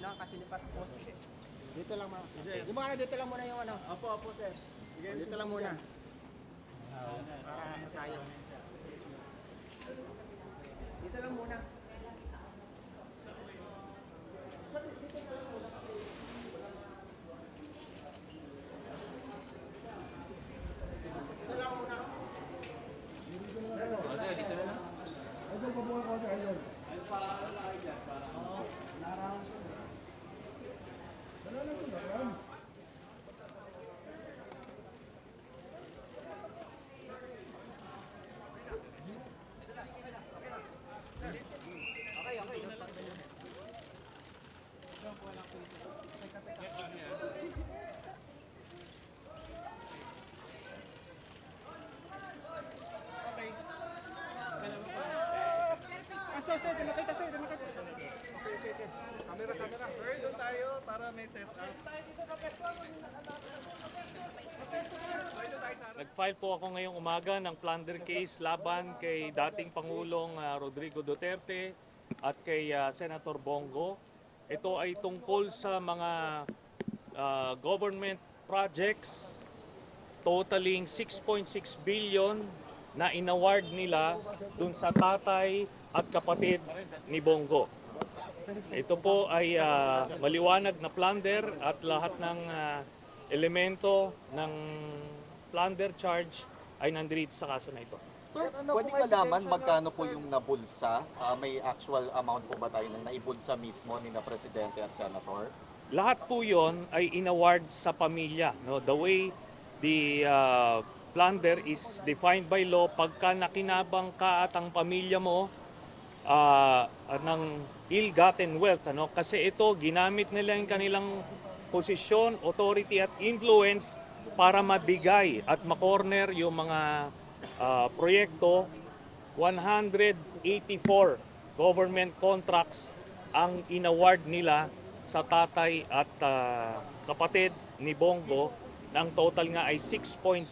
lang kasi lipat po. Dito lang mga. Yung mga dito lang muna yung ano. Opo, opo, sir. Dito lang muna. Para ano tayo. Dito lang muna. Camera, camera. Sir, doon tayo para may set up. Nag-file po ako ngayong umaga ng plunder case laban kay dating Pangulong ah, Rodrigo Duterte at kay ah, Senator Bongo. Ito ay tungkol sa mga ah, government projects totaling 6.6 billion na inaward nila dun sa tatay at kapatid ni Bongo. Ito po ay ah, maliwanag na plunder at lahat ng ah, elemento ng plunder charge ay nandito sa kaso na ito. Sir, pwede malaman magkano po yung nabulsa? Ah, may actual amount po ba tayo na naibulsa mismo ni na Presidente at Senator? Lahat po yon ay inaward sa pamilya. No? The way the uh, plunder is defined by law, pagka nakinabang ka at ang pamilya mo ah, ng ill-gotten wealth. Ano? Kasi ito, ginamit nila yung kanilang posisyon, authority at influence para mabigay at makorner yung mga ah, proyekto 184 government contracts ang inaward nila sa tatay at ah, kapatid ni Bongo ang total nga ay 6.6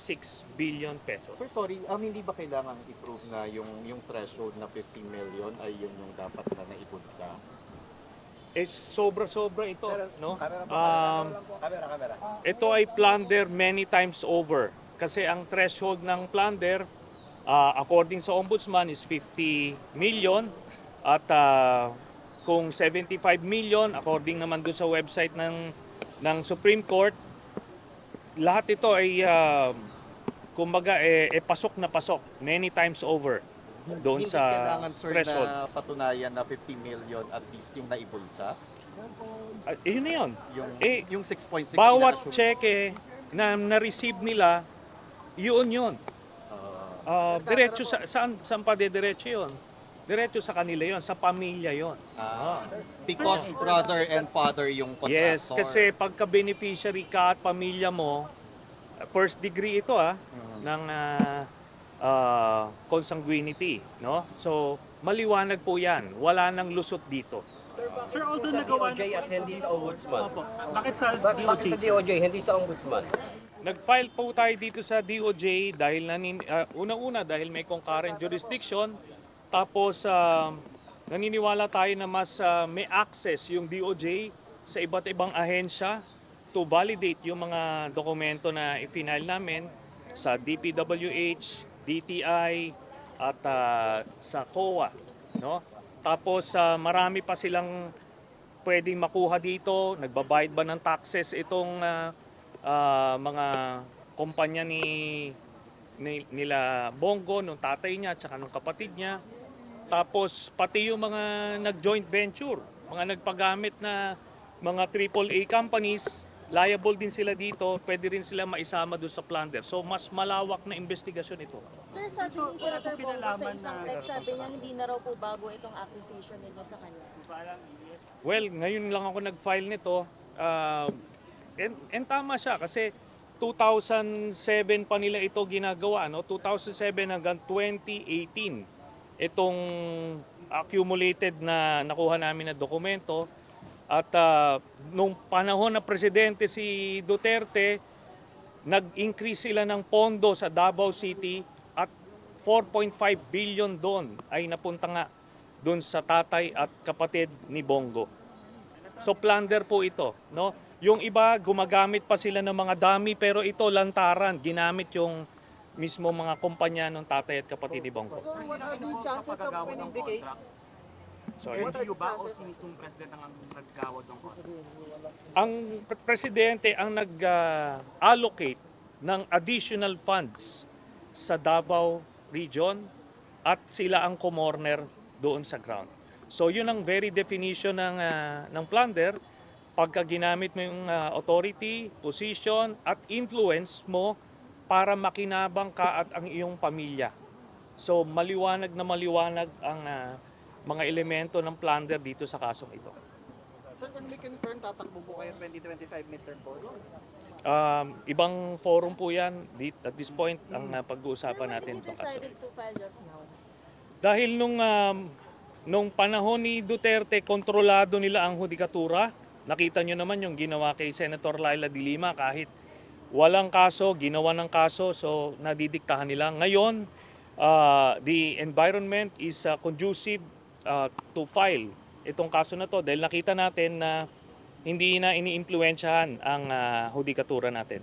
billion pesos. Sir, sorry, um, hindi ba kailangan i-prove na yung, yung threshold na 15 million ay yun yung dapat na naibulsa? Eh, sobra-sobra ito, no? Um, ito ay plunder many times over. Kasi ang threshold ng plunder, ah, according sa ombudsman, is 50 million. At ah, kung 75 million, according naman doon sa website ng, ng Supreme Court, lahat ito ay, ah, kumbaga, eh, eh, pasok na pasok many times over doon hindi sa kailangan, sir, threshold. na patunayan na 50 million at least yung naibulsa? Eh, yun na yun. Yung, Eh, yung 6.6 bawat cheque na na-receive nila, yun yun. Ah, Ah, diretso sa saan saan pa diretso yun? Diretso sa kanila yon, sa pamilya yon. ah, because brother and father yung contractor. Yes, kasi pagka beneficiary ka at pamilya mo, first degree ito ah Mhm. ng ah, ah, consanguinity, no? So maliwanag po 'yan. Wala nang lusot dito. Sir, although nagawa DOJ at hindi sa ombudsman. Bakit sa Ba- bakit DOJ? sa DOJ, hindi sa ombudsman? Nag-file po tayo dito sa DOJ dahil nanin, ah, unang-una dahil may concurrent jurisdiction tapos ah, naniniwala tayo na mas ah, may access yung DOJ sa iba't ibang ahensya to validate yung mga dokumento na i-file namin sa DPWH, DTI at ah, sa COA, no? Tapos ah, marami pa silang pwedeng makuha dito, nagbabayad ba ng taxes itong ah, ah, mga kumpanya ni, ni- nila Bongo, nung tatay niya, tsaka nung kapatid niya. Tapos pati yung mga nag-joint venture, mga nagpagamit na mga AAA companies, liable din sila dito, pwede rin sila maisama doon sa plunder. So mas malawak na investigasyon ito. Sir, sabi ni Senator kung Bongo sa isang na- text, sabi niya hindi na raw po bago itong accusation ninyo sa kanya. Well, ngayon lang ako nag-file nito. Uh, and, and tama siya kasi 2007 pa nila ito ginagawa, no? 2007 hanggang 2018. Itong accumulated na nakuha namin na dokumento at ah, nung panahon na presidente si Duterte, nag-increase sila ng pondo sa Davao City at 4.5 billion doon ay napunta nga doon sa tatay at kapatid ni Bongo. So plunder po ito, no? Yung iba gumagamit pa sila ng mga dami pero ito lantaran, ginamit yung mismo mga kumpanya ng tatay at kapatid ni Bongko. So what are the chances of winning the case? Sorry. What are the chances? mismong president ang naggawad ng contract? Ang pre- presidente ang nag-allocate ng additional funds sa Davao region at sila ang kumorner doon sa ground. So yun ang very definition ng ah, ng plunder pagka ginamit mo yung ah, authority, position at influence mo para makinabang ka at ang iyong pamilya. So maliwanag na maliwanag ang ah, mga elemento ng plunder dito sa kasong ito. Sir, can we confirm tatakbo po kayo 2025 midterm poll? Um, ibang forum po yan. At this point, ang uh, Sir, pag-uusapan why natin did you itong kaso. to file just now? Dahil nung, um, nung panahon ni Duterte, kontrolado nila ang hudikatura. Nakita nyo naman yung ginawa kay Senator Laila de Lima kahit walang kaso, ginawa ng kaso, so nadidiktahan nila. Ngayon, uh, the environment is uh, conducive uh, to file itong kaso na to dahil nakita natin na hindi na iniimpluwensyahan ang uh, hudikatura natin.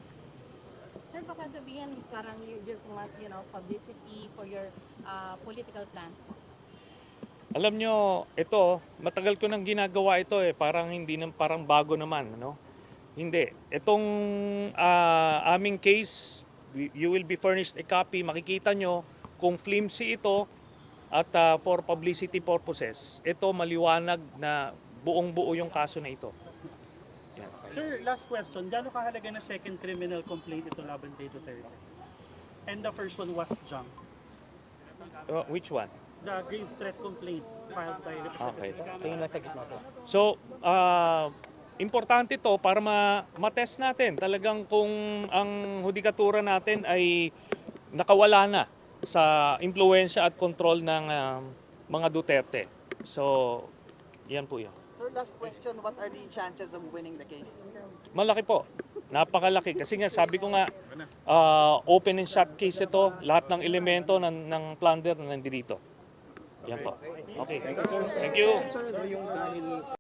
Sir, baka sabihin parang you just want, you know, publicity for your uh, political plans. Alam nyo, ito, matagal ko nang ginagawa ito eh, parang hindi nang parang bago naman, no? Hindi. Itong ah, aming case, you will be furnished a copy, makikita nyo kung flimsy ito at ah, for publicity purposes. Ito maliwanag na buong buo yung kaso na ito. Yan. Sir, last question. Gano'ng kahalaga na second criminal complaint ito laban kay Duterte? And the first one was junk. Uh, which one? The grave threat complaint filed by Okay. Representative So, ah, importante to para ma- matest natin talagang kung ang hudikatura natin ay nakawala na sa impluensya at control ng ah, mga Duterte. So, yan po yan. Sir, last question. What are the chances of winning the case? Malaki po. Napakalaki. Kasi nga, sabi ko nga, ah, open and shut case ito. Lahat ng elemento ng, ng plunder na nandito. Yan po. Okay. Thank you.